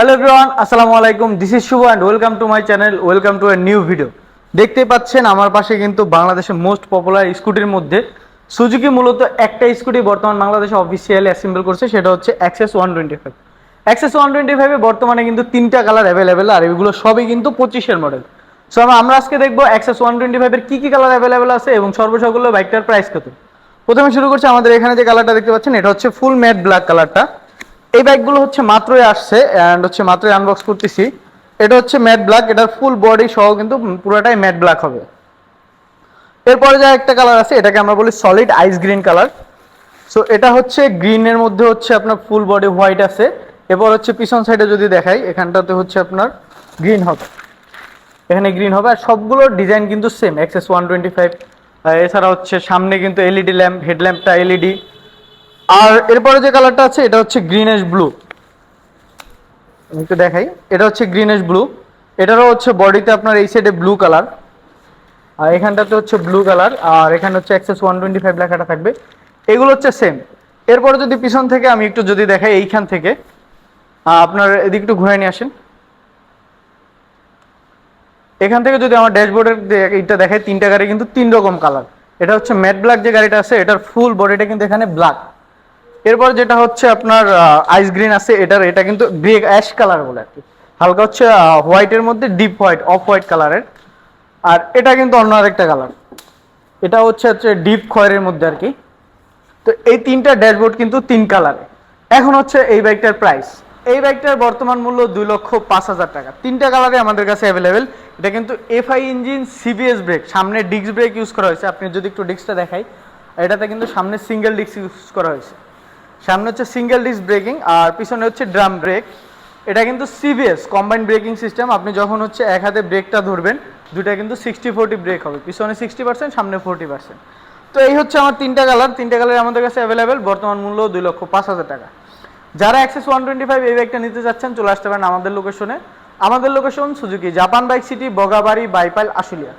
Hello everyone আসসালামু আলাইকুম this is Shubho and welcome to my channel welcome to a new video দেখতে পাচ্ছেন, আমার পাশে কিন্তু বাংলাদেশের মোস্ট পপুলার স্কুটির মধ্যে সুজুকি মূলত একটা স্কুটি বর্তমান বাংলাদেশে অফিসিয়ালি অ্যাসেম্বল করছে, সেটা হচ্ছে Access one twenty five Access one twenty ফাইভে বর্তমানে কিন্তু তিনটা কালার অ্যাভেলেবেল আর এগুলো সবই কিন্তু পঁচিশের মডেল সো আমরা আজকে দেখব অ্যাক্সেস ওয়ান টোয়েন্টি ফাইভের কী কী কালার অ্যাভেলেবেল আছে এবং সর্বসকল বাইকটার প্রাইস কত। প্রথমে শুরু করছি আমাদের এখানে যে কালারটা দেখতে পাচ্ছেন, এটা হচ্ছে ফুল ম্যাট ব্ল্যাক কালারটা এই বাইকগুলো হচ্ছে মাত্রই আসছে অ্যান্ড হচ্ছে মাত্রই আনবক্স করতেছি। এটা হচ্ছে ম্যাট ব্ল্যাক এটার ফুল বডি সহ কিন্তু পুরোটাই ম্যাট ব্ল্যাক হবে। এরপরে যা একটা কালার আছে, এটাকে আমরা বলি solid ice green colour so এটা হচ্ছে গ্রিনের মধ্যে হচ্ছে আপনার ফুল বডি হোয়াইট আছে। এরপর হচ্ছে পিছন সাইডে যদি দেখাই, এখানটাতে হচ্ছে আপনার গ্রিন হবে। এখানে গ্রিন হবে আর সবগুলোর ডিজাইন কিন্তু same Access one twenty five এছাড়া হচ্ছে সামনে কিন্তু এলইডি ল্যাম্প হেডল্যাম্পটা এলইডি আর এরপরে যে কালারটা আছে, এটা হচ্ছে গ্রিনেশ ব্লু একটু দেখাই। এটা হচ্ছে গ্রিনেশ ব্লু এটারও হচ্ছে বডিতে আপনার এই সাইডে ব্লু কালার আর এখানটাতে হচ্ছে ব্লু কালার আর এখানে হচ্ছে এক্সেস ওয়ান টোয়েন্টি ফাইভ লেখাটা থাকবে। এগুলো হচ্ছে সেম এরপরে যদি পিছন থেকে আমি একটু যদি দেখাই এইখান থেকে আপনার এদিক একটু ঘুরে নিয়ে আসেন। এখান থেকে যদি আমার ড্যাশবোর্ডের এইটা দেখায় তিনটা গাড়ি কিন্তু তিন রকম কালার এটা হচ্ছে ম্যাট ব্ল্যাক যে গাড়িটা আছে, এটার ফুল বডিটা কিন্তু এখানে ব্ল্যাক এরপর যেটা হচ্ছে আপনার আইস গ্রিন আছে, এটার, এটা কিন্তু গ্রে অ্যাশ কালার বলে আর কি। হালকা হচ্ছে হোয়াইটের মধ্যে ডিপ হোয়াইট অফ হোয়াইট কালারের আর এটা কিন্তু অন্য আরেকটা কালার এটা হচ্ছে হচ্ছে ডিপ খয়ের মধ্যে আর কি। তো এই তিনটা ড্যাশবোর্ড কিন্তু তিন কালারে এখন হচ্ছে এই বাইকটার প্রাইস এই বাইকটার বর্তমান মূল্য দুই লক্ষ পাঁচ হাজার টাকা। তিনটা কালারে আমাদের কাছে অ্যাভেলেবেল এটা কিন্তু এফআই ইঞ্জিন সিবিএস ব্রেক সামনে ডিস্ক ব্রেক ইউজ করা হয়েছে। আপনি যদি একটু ডিস্কটা দেখাই, এটাতে কিন্তু সামনে সিঙ্গেল ডিস্ক ইউজ করা হয়েছে। সামনে হচ্ছে সিঙ্গেল ডিস্ক ব্রেকিং আর পিছনে হচ্ছে ড্রাম ব্রেক। এটা কিন্তু সিবিএস কম্বাইন্ড ব্রেকিং সিস্টেম আপনি যখন হচ্ছে এক হাতে ব্রেকটা ধরবেন দুটা কিন্তু সিক্সটি ফোর্টি ব্রেক হবে। পিছনে সিক্সটি পার্সেন্ট সামনে ফোর্টি পার্সেন্ট তো এই হচ্ছে আমার তিনটা কালার তিনটা কালার আমাদের কাছে অ্যাভেলেবেল বর্তমান মূল্য দুই লক্ষ পাঁচ হাজার টাকা। যারা অ্যাক্সেস ওয়ান টোয়েন্টি ফাইভ এই বাইকটা নিতে যাচ্ছেন চলে আসতে পারেন আমাদের লোকেশনে আমাদের location Suzuki Japan bike city Bogabari Baipail Ashulia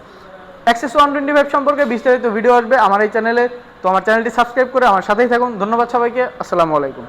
Access one twenty five সম্পর্কে বিস্তারিত ভিডিও আসবে আমার এই চ্যানেলে তো আমার চ্যানেলটি সাবস্ক্রাইব করে আমার সাথেই থাকুন। ধন্যবাদ সবাইকে। আসসালামু আলাইকুম।